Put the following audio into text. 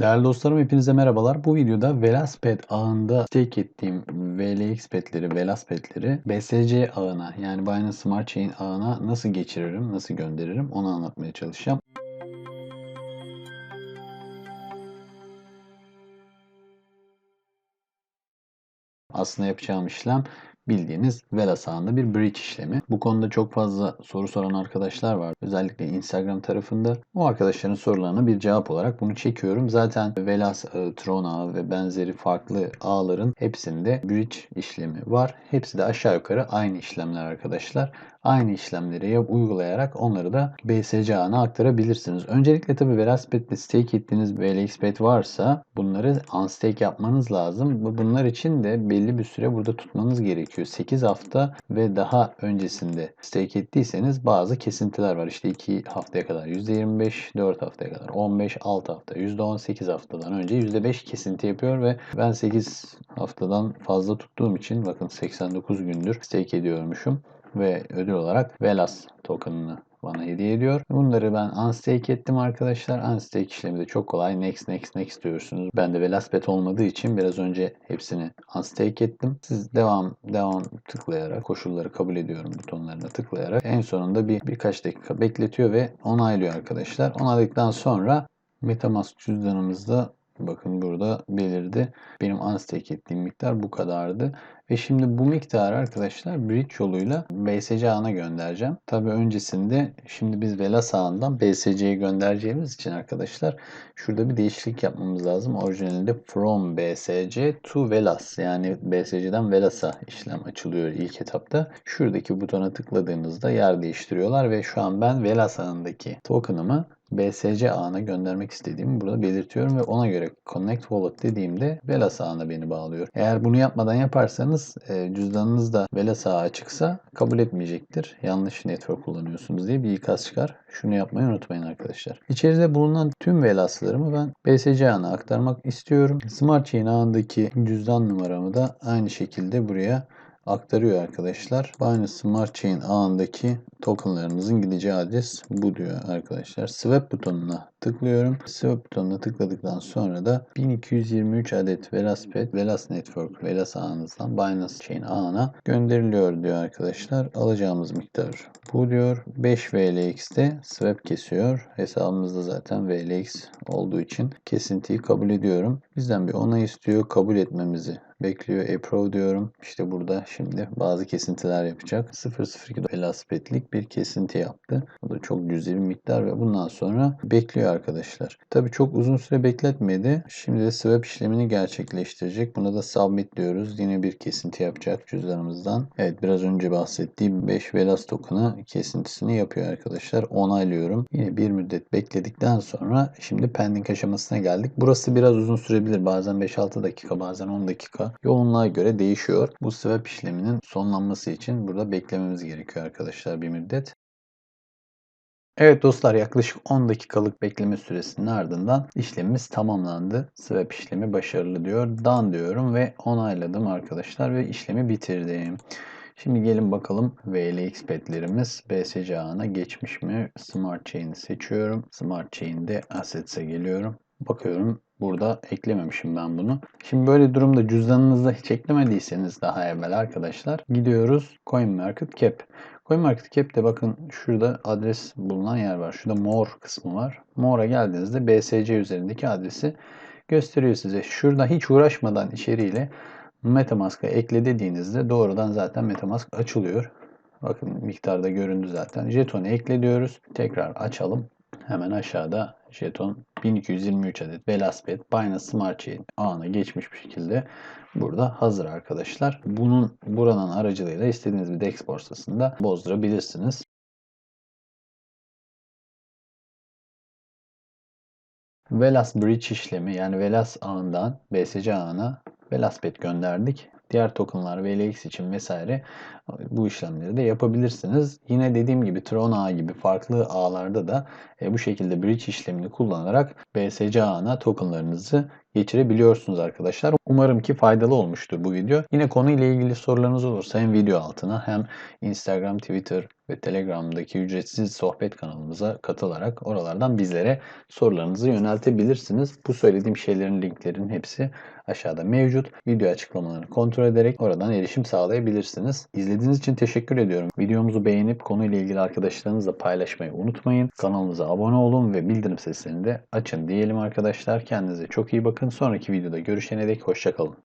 Değerli dostlarım hepinize merhabalar. Bu videoda Velaspet ağında stake ettiğim VLX petleri, Velas petleri BSC ağına yani Binance Smart Chain ağına nasıl geçiririm, nasıl gönderirim onu anlatmaya çalışacağım. Aslında yapacağım işlem bildiğiniz Velas ağında bir bridge işlemi. Bu konuda çok fazla soru soran arkadaşlar var. Özellikle Instagram tarafında. O arkadaşların sorularına bir cevap olarak bunu çekiyorum. Zaten Velas ağı, Tron ağı ve benzeri farklı ağların hepsinde bridge işlemi var. Hepsi de aşağı yukarı aynı işlemler arkadaşlar. Aynı işlemleri uygulayarak onları da BSC ağına aktarabilirsiniz. Öncelikle tabii Velaspet'te stake ettiğiniz VLXBet varsa bunları unstake yapmanız lazım. Bunlar için de belli bir süre burada tutmanız gerekiyor. 8 hafta ve daha öncesinde stake ettiyseniz bazı kesintiler var. İşte 2 haftaya kadar %25, 4 haftaya kadar 15, 6 hafta, %18 haftadan önce %5 kesinti yapıyor ve ben 8 haftadan fazla tuttuğum için bakın 89 gündür stake ediyormuşum ve ödül olarak Velas token'ını bana hediye ediyor. Bunları ben unstake ettim arkadaşlar. Unstake işlemi de çok kolay. Next, next, next diyorsunuz. Ben de Velasbet olmadığı için biraz önce hepsini unstake ettim. Siz devam, devam tıklayarak, koşulları kabul ediyorum butonlarına tıklayarak en sonunda bir birkaç dakika bekletiyor ve onaylıyor arkadaşlar. Onayladıktan sonra Metamask cüzdanımızda Bakın burada belirdi. Benim unstake ettiğim miktar bu kadardı. Ve şimdi bu miktarı arkadaşlar bridge yoluyla BSC ağına göndereceğim. Tabi öncesinde şimdi biz Velas ağından BSC'ye göndereceğimiz için arkadaşlar şurada bir değişiklik yapmamız lazım. Orijinalinde from BSC to Velas yani BSC'den Velas'a işlem açılıyor ilk etapta. Şuradaki butona tıkladığınızda yer değiştiriyorlar ve şu an ben Velas ağındaki token'ımı BSC ağına göndermek istediğimi burada belirtiyorum ve ona göre Connect Wallet dediğimde Velas ağına beni bağlıyor. Eğer bunu yapmadan yaparsanız e, cüzdanınız Velas ağı açıksa kabul etmeyecektir. Yanlış network kullanıyorsunuz diye bir ikaz çıkar. Şunu yapmayı unutmayın arkadaşlar. İçeride bulunan tüm Velas'larımı ben BSC ağına aktarmak istiyorum. Smart Chain ağındaki cüzdan numaramı da aynı şekilde buraya aktarıyor arkadaşlar. Binance Smart Chain ağındaki tokenlarınızın gideceği adres bu diyor arkadaşlar. Swap butonuna tıklıyorum. Swap butonuna tıkladıktan sonra da 1223 adet Velaspet, Velas Network, Velas ağınızdan Binance Chain ağına gönderiliyor diyor arkadaşlar. Alacağımız miktar bu diyor. 5 VLX'te swap kesiyor. Hesabımızda zaten VLX olduğu için kesintiyi kabul ediyorum. Bizden bir onay istiyor. Kabul etmemizi bekliyor. Approve diyorum. İşte burada şimdi bazı kesintiler yapacak. 002 Velaspet'lik bir kesinti yaptı. Bu da çok cüzi bir miktar ve bundan sonra bekliyor arkadaşlar. Tabi çok uzun süre bekletmedi. Şimdi de swap işlemini gerçekleştirecek. Buna da submit diyoruz. Yine bir kesinti yapacak cüzdanımızdan. Evet biraz önce bahsettiğim 5 Velas token'ı kesintisini yapıyor arkadaşlar. Onaylıyorum. Yine bir müddet bekledikten sonra şimdi pending aşamasına geldik. Burası biraz uzun sürebilir. Bazen 5-6 dakika bazen 10 dakika. Yoğunluğa göre değişiyor. Bu swap işleminin sonlanması için burada beklememiz gerekiyor arkadaşlar bir müddet. Evet dostlar yaklaşık 10 dakikalık bekleme süresinin ardından işlemimiz tamamlandı. Swap işlemi başarılı diyor. Done diyorum ve onayladım arkadaşlar ve işlemi bitirdim. Şimdi gelin bakalım VLX petlerimiz BSC ağına geçmiş mi? Smart Chain'i seçiyorum. Smart Chain'de Assets'e geliyorum. Bakıyorum burada eklememişim ben bunu. Şimdi böyle durumda cüzdanınızda hiç eklemediyseniz daha evvel arkadaşlar gidiyoruz CoinMarketCap. CoinMarketCap'te bakın şurada adres bulunan yer var. Şurada More kısmı var. More'a geldiğinizde BSC üzerindeki adresi gösteriyor size. Şurada hiç uğraşmadan içeriğiyle Metamask'a ekle dediğinizde doğrudan zaten Metamask açılıyor. Bakın miktarda göründü zaten. Jetonu ekle diyoruz. Tekrar açalım. Hemen aşağıda jeton 1223 adet Velaspet Binance Smart Chain ağına geçmiş bir şekilde burada hazır arkadaşlar. Bunun buranın aracılığıyla istediğiniz bir DEX borsasında bozdurabilirsiniz. Velas Bridge işlemi yani Velas ağından BSC ağına Velaspet gönderdik. Diğer tokenlar VLX için vesaire bu işlemleri de yapabilirsiniz. Yine dediğim gibi Tron ağı gibi farklı ağlarda da e, bu şekilde bridge işlemini kullanarak BSC ağına tokenlarınızı geçirebiliyorsunuz arkadaşlar. Umarım ki faydalı olmuştur bu video. Yine konuyla ilgili sorularınız olursa hem video altına hem Instagram, Twitter ve Telegram'daki ücretsiz sohbet kanalımıza katılarak oralardan bizlere sorularınızı yöneltebilirsiniz. Bu söylediğim şeylerin linklerinin hepsi aşağıda mevcut. Video açıklamalarını kontrol ederek oradan erişim sağlayabilirsiniz. İzlediğiniz için teşekkür ediyorum. Videomuzu beğenip konuyla ilgili arkadaşlarınızla paylaşmayı unutmayın. Kanalımıza abone olun ve bildirim seslerini de açın diyelim arkadaşlar. Kendinize çok iyi bakın. Sonraki videoda görüşene dek hoşçakalın.